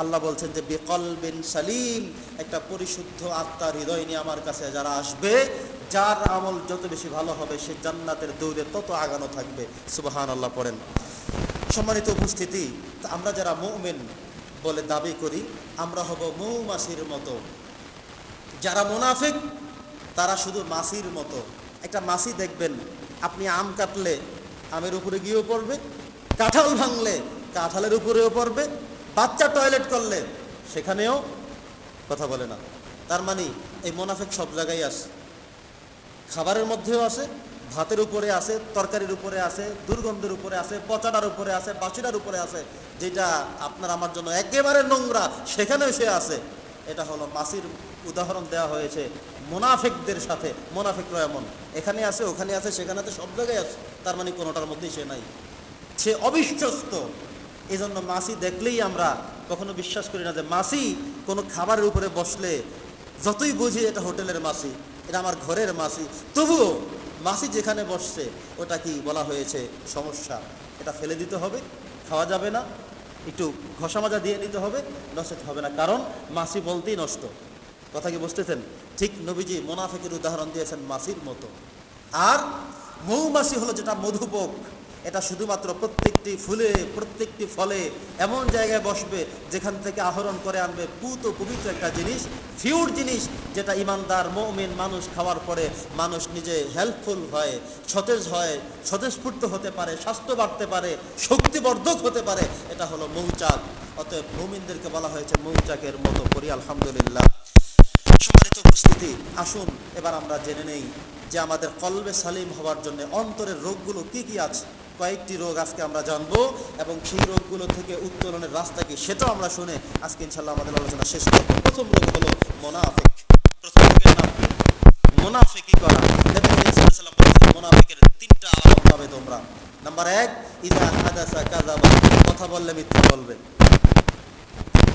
আল্লাহ বলছেন যে বিকল বিন সালিম, একটা পরিশুদ্ধ আত্মার হৃদয় নিয়ে আমার কাছে যারা আসবে, যার আমল যত বেশি ভালো হবে, সে জান্নাতের দৌড়ে তত আগানো থাকবে। সুবাহান আল্লাহ পড়েন। সম্মানিত উপস্থিতি আমরা যারা মৌমেন বলে দাবি করি, আমরা হব মৌমাছির মতো। যারা মুনাফিক, তারা শুধু মাছির মতো। একটা মাছি দেখবেন, আপনি আম কাটলে আমের উপরে গিয়েও পড়বে, কাঁঠাল ভাঙলে কাঁঠালের উপরেও পড়বে বাচ্চা টয়লেট করলে, সেখানেও কথা বলে না। তার মানে এই মোনাফেক সব জায়গায় আসে। খাবারের মধ্যেও আসে, ভাতের উপরে আছে তরকারির উপরে আছে দুর্গন্ধের উপরে আছে পচাটার উপরে আছে বাসিটার উপরে আছে যেটা আপনার আমার জন্য একেবারে নোংরা, সেখানেও সে আছে এটা হলো মাসির উদাহরণ দেওয়া হয়েছে মোনাফেকদের সাথে, মোনাফেকরা এমন। এখানে আছে ওখানে আছে সেখানে আছে সব জায়গায় আছে তার মানে কোনোটার মধ্যেই সে নাই। সে অবিশ্বস্ত। এই জন্য মাসি দেখলেই আমরা কখনো বিশ্বাস করি না যে মাসি কোনো খাবারের উপরে বসলে যতই বুঝি এটা হোটেলের মাসি, এটা আমার ঘরের মাসি। তবুও মাসি যেখানে বসছে, ওটা কি বলা হয়েছে সমস্যা? এটা ফেলে দিতে হবে, খাওয়া যাবে না, একটু ঘষা মাজা দিয়ে নিতে হবে নষ্ট হবে না। কারণ মাসি বলতেই নষ্ট। কথা কি বুঝতেছেন? ঠিক নবীজি মোনাফেকের উদাহরণ দিয়েছেন মাসির মতো। আর মৌমাছি হলো যেটা মধুপক। এটা শুধুমাত্র প্রত্যেকটি ফুলে, প্রত্যেকটি ফলে এমন জায়গায় বসবে যেখান থেকে আহরণ করে আনবে পুত পবিত্র একটা জিনিস, ফিউর জিনিস যেটা ইমানদার, মৌমিন মানুষ খাওয়ার পরে মানুষ নিজে হেল্পফুল হয়, সতেজ হয় স্বতঃস্ফূর্ত হতে পারে, স্বাস্থ্য বাড়তে পারে, শক্তিবর্ধক হতে পারে। এটা হলো মৌচাক। অতএব মৌমিনদেরকে বলা হয়েছে মৌচাকের মতো করি, আলহামদুলিল্লাহ। সম্মানিত উপস্থিতি, আসুন, এবার আমরা জেনে নেই যে আমাদের কলবে সালিম হওয়ার জন্য অন্তরের রোগগুলো কি কি আছে। কয়েকটি রোগ আজকে আমরা জানব এবং সেই রোগগুলো থেকে উত্তোলনের রাস্তা কি সেটাও আমরা শুনে আজকে ইনশাল্লাহ আমাদের আলোচনা শেষ করব। প্রথম রোগ হলো মোনাফেক। প্রথম রোগের নাম মোনাফেকি করা? মোনাফেকের তিনটা পাবে তোমরা। নাম্বার এক ইজা হাদাসা কাযাবা কথা বললে মিথ্যা বলবে।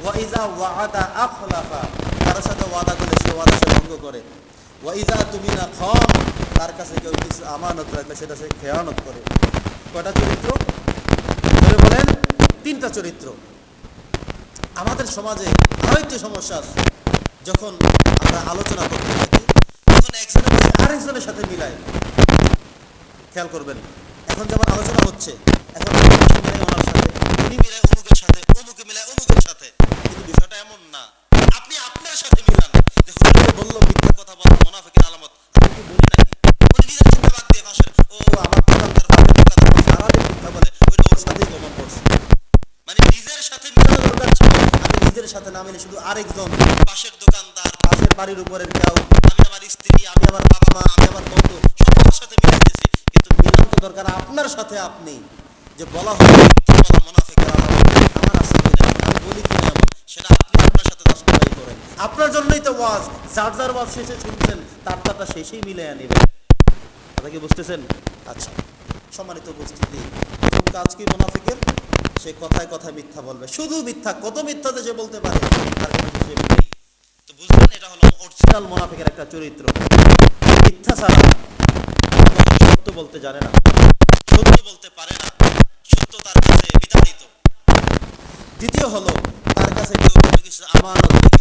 ওয়াইজা ওয়াদা আখলাফা কারোর সাথে ওয়াদা করলে সে ওয়াদা সে ভঙ্গ করে। ওয়াইজা তুমি না খম তার কাছে কেউ কিছু আমানত রাখলে সেটা সে খেয়ানত করে। কয়টা চরিত্র? ধরে বলেন, তিনটা চরিত্র। আমাদের সমাজে আরও একটি সমস্যা আছে। যখন আমরা আলোচনা করতে থাকি, তখন একজনের সাথে আরেকজনের সাথে মিলায় খেয়াল করবেন, এখন যেমন আলোচনা হচ্ছে, এখন ওনার সাথে উনি মিলায় অমুকের সাথে অমুকে মিলায় অমুকের সাথে কিন্তু বিষয়টা এমন না আপনি আপনার সাথে মিলান যে হুজুর বলল মিথ্যা কথা বলা মুনাফিকের আলামত আমি কি বলি নাকি উনি নিজের চিন্তা বাদ দিয়ে ভাষণ ও আমার দোকানদার ফাঁকে দোকানদার সারাদিন মিথ্যা বলে ওইটা ওর সাথেই কমন পড়ছে মানে নিজের সাথে মিলানো দরকার ছিল নিজের সাথে না মিলে শুধু আরেকজন পাশের দোকানদার, পাশের বাড়ির উপরের কেউ। আমি আমার স্ত্রী, আমি আমার বাবা মা, আমি আমার বন্ধু, সবার সাথে মিলাইতেছি কিন্তু মিলান তো দরকার আপনার সাথে আপনি। যে বলা হয় আপনার জন্যই তো ওয়াজ। যার যার ওয়াজ শেষে শুনছেন, তার তারটা শেষেই মিলে নেবেন কথা কি বুঝতেছেন? আচ্ছা সম্মানিত উপস্থিতি প্রথম কাজ কি মুনাফিকের সে কথায় কথায় মিথ্যা বলবে। শুধু মিথ্যা, কত মিথ্যাতে সে বলতে পারে? তো বুঝলেন, এটা হলো অরিজিনাল মোনাফিকের একটা চরিত্র। মিথ্যা ছাড়া সত্য বলতে জানে না। সত্য বলতে পারে না। সত্য তার কাছে দ্বিতীয় হলো, তার কাছে কেউ কিছু আমানত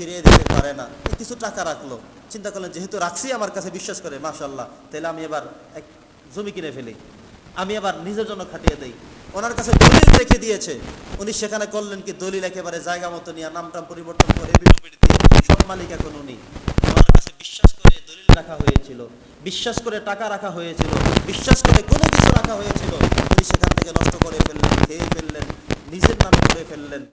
ফিরিয়ে দিতে পারে না। কিছু টাকা রাখল। চিন্তা করলেন, যেহেতু রাখছি, আমার কাছে বিশ্বাস করে মাসাল্লাহ তাহলে আমি এবার এক জমি কিনে ফেলি। আমি আবার নিজের জন্য খাটিয়ে দিই। ওনার কাছে দলিল রেখে দিয়েছে। উনি সেখানে করলেন কি, দলিল একেবারে জায়গা মতো নিয়ে নামটাম পরিবর্তন করে সব মালিক এখন উনি। ওনার কাছে বিশ্বাস করে দলিল রাখা হয়েছিল। বিশ্বাস করে টাকা রাখা হয়েছিল। বিশ্বাস করে কোনো কিছু রাখা হয়েছিল। উনি সেখান থেকে নষ্ট করে ফেললেন, খেয়ে ফেললেন, নিজের নামে করে ফেললেন।